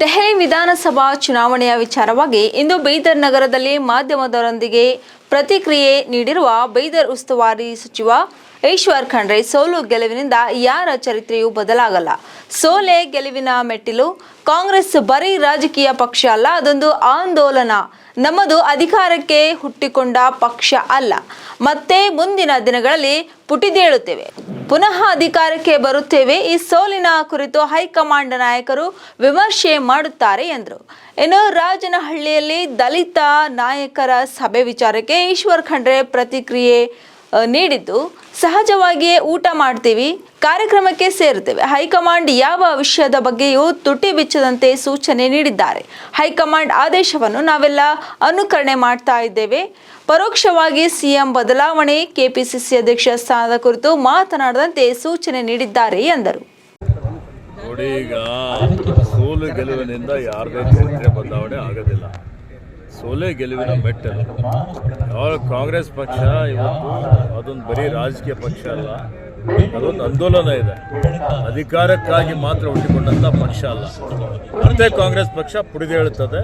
ದೆಹಲಿ ವಿಧಾನಸಭಾ ಚುನಾವಣೆಯ ವಿಚಾರವಾಗಿ ಇಂದು ಬೀದರ್ ನಗರದಲ್ಲಿ ಮಾಧ್ಯಮದವರೊಂದಿಗೆ ಪ್ರತಿಕ್ರಿಯೆ ನೀಡಿರುವ ಬೈದರ್ ಉಸ್ತುವಾರಿ ಸಚಿವ ಈಶ್ವರ್ ಖಂಡ್ರೆ, ಸೋಲು ಗೆಲುವಿನಿಂದ ಯಾರ ಚರಿತ್ರೆಯೂ ಬದಲಾಗಲ್ಲ. ಸೋಲೆ ಗೆಲುವಿನ ಮೆಟ್ಟಿಲು. ಕಾಂಗ್ರೆಸ್ ಬರೀ ರಾಜಕೀಯ ಪಕ್ಷ ಅಲ್ಲ, ಅದೊಂದು ಆಂದೋಲನ. ನಮ್ಮದು ಅಧಿಕಾರಕ್ಕೆ ಹುಟ್ಟಿಕೊಂಡ ಪಕ್ಷ ಅಲ್ಲ. ಮತ್ತೆ ಮುಂದಿನ ದಿನಗಳಲ್ಲಿ ಪುಟಿದೇಳುತ್ತೇವೆ. ಪುನಃ ಅಧಿಕಾರಕ್ಕೆ ಬರುತ್ತೇವೆ, ಈ ಸೋಲಿನ ಕುರಿತು ಹೈಕಮಾಂಡ್ ನಾಯಕರು ವಿಮರ್ಶೆ ಮಾಡುತ್ತಾರೆ ಎಂದರು. ಇನ್ನು ರಾಜನಹಳ್ಳಿಯಲ್ಲಿ ದಲಿತ ನಾಯಕರ ಸಭೆ ವಿಚಾರಕ್ಕೆ ಈಶ್ವರ್ ಖಂಡ್ರೆ ಪ್ರತಿಕ್ರಿಯೆ ನೀಡಿದ್ದು. ಸಹಜವಾಗಿಯೇ ಊಟ ಮಾಡ್ತೀವಿ, ಕಾರ್ಯಕ್ರಮಕ್ಕೆ ಸೇರುತ್ತೇವೆ. ಹೈಕಮಾಂಡ್ ಯಾವ ವಿಷಯದ ಬಗ್ಗೆಯೂ ತುಟಿ ಬಿಚ್ಚದಂತೆ ಸೂಚನೆ ನೀಡಿದ್ದಾರೆ. ಹೈಕಮಾಂಡ್ ಆದೇಶವನ್ನು ನಾವೆಲ್ಲ ಅನುಕರಣೆ ಮಾಡ್ತಾ ಇದ್ದೇವೆ. ಪರೋಕ್ಷವಾಗಿ ಸಿಎಂ ಬದಲಾವಣೆ, ಕೆಪಿಸಿಸಿ ಅಧ್ಯಕ್ಷ ಸ್ಥಾನದ ಕುರಿತು ಮಾತನಾಡದಂತೆ ಸೂಚನೆ ನೀಡಿದ್ದಾರೆ ಎಂದರು. ಸೋಲೆ ಗೆಲುವಿನ ಮೆಟ್ಟಲು ಯಾವ ಕಾಂಗ್ರೆಸ್ ಪಕ್ಷ ಇವತ್ತು ಅದೊಂದು ಬರೀ ರಾಜಕೀಯ ಪಕ್ಷ ಅಲ್ಲ ಅದೊಂದು ಆಂದೋಲನ ಇದೆ. ಅಧಿಕಾರಕ್ಕಾಗಿ ಮಾತ್ರ ಹುಟ್ಟಿಕೊಂಡಂಥ ಪಕ್ಷ ಅಲ್ಲ. ಮತ್ತೆ ಕಾಂಗ್ರೆಸ್ ಪಕ್ಷ ಪುಡಿದೇಳುತ್ತದೆ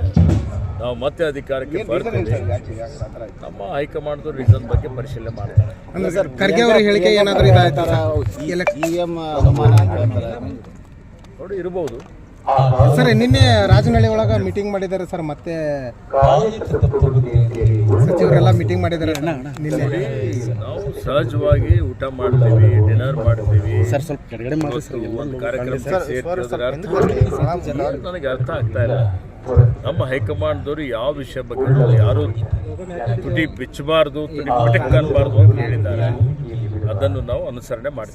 ನಾವು ಮತ್ತೆ ಅಧಿಕಾರಕ್ಕೆ ಬರ್ತೀವಿ. ನಮ್ಮ ಹೈಕಮಾಂಡ್ ರೀಸನ್ ಬಗ್ಗೆ ಪರಿಶೀಲನೆ ಮಾಡ್ತಾರೆ ಅಂದ್ರೆ ಸರ್ ಖರ್ಗೆ ಹೇಳಿಕೆ ಏನಾದರೂ ಇದಾಯ್ತಾ ಸರ್? ಇಎಂ ಅನುಮಾನ ನೋಡಿ ಇರ್ಬೋದು. ಸರ್ ನಿನ್ನೆ ರಾಜನಹಳ್ಳಿ ಒಳಗ ಮೀಟಿಂಗ್ ಮಾಡಿದ್ದಾರೆ ಸರ್ ಮತ್ತೆ ಸಚಿವರೆಲ್ಲ ಮೀಟಿಂಗ್ ಮಾಡಿದ್ದಾರೆ ನಿನ್ನೆ. ನಾವು ಸಹಜವಾಗಿ ಊಟ ಮಾಡ್ತೀವಿ ಡಿನ್ನರ್ ಮಾಡ್ತೀವಿ. ಸರ್ ಸ್ವಲ್ಪ ಕೆಳಗಡೆ ಮಾಡಿ ಸರ್ ಒಂದು ಕಾರ್ಯಕ್ರಮ ನನಗೆ ಅರ್ಥ ಆಗ್ತಾ ಇಲ್ಲ. ನಮ್ಮ ಹೈಕಮಾಂಡ್ದವರು ಯಾವ ವಿಷಯ ಬಗ್ಗೆ ಯಾರು ತುಟಿ ಬಿಚ್ಚಬಾರ್ದು ತುಟಿ ಪಟಕ್ ಅನ್ಬಾರ್ದು ಅಂತ ಹೇಳಿದ್ದಾರೆ. ಅದನ್ನು ನಾವು ಅನುಸರಣೆ ಮಾಡ್ತೀವಿ.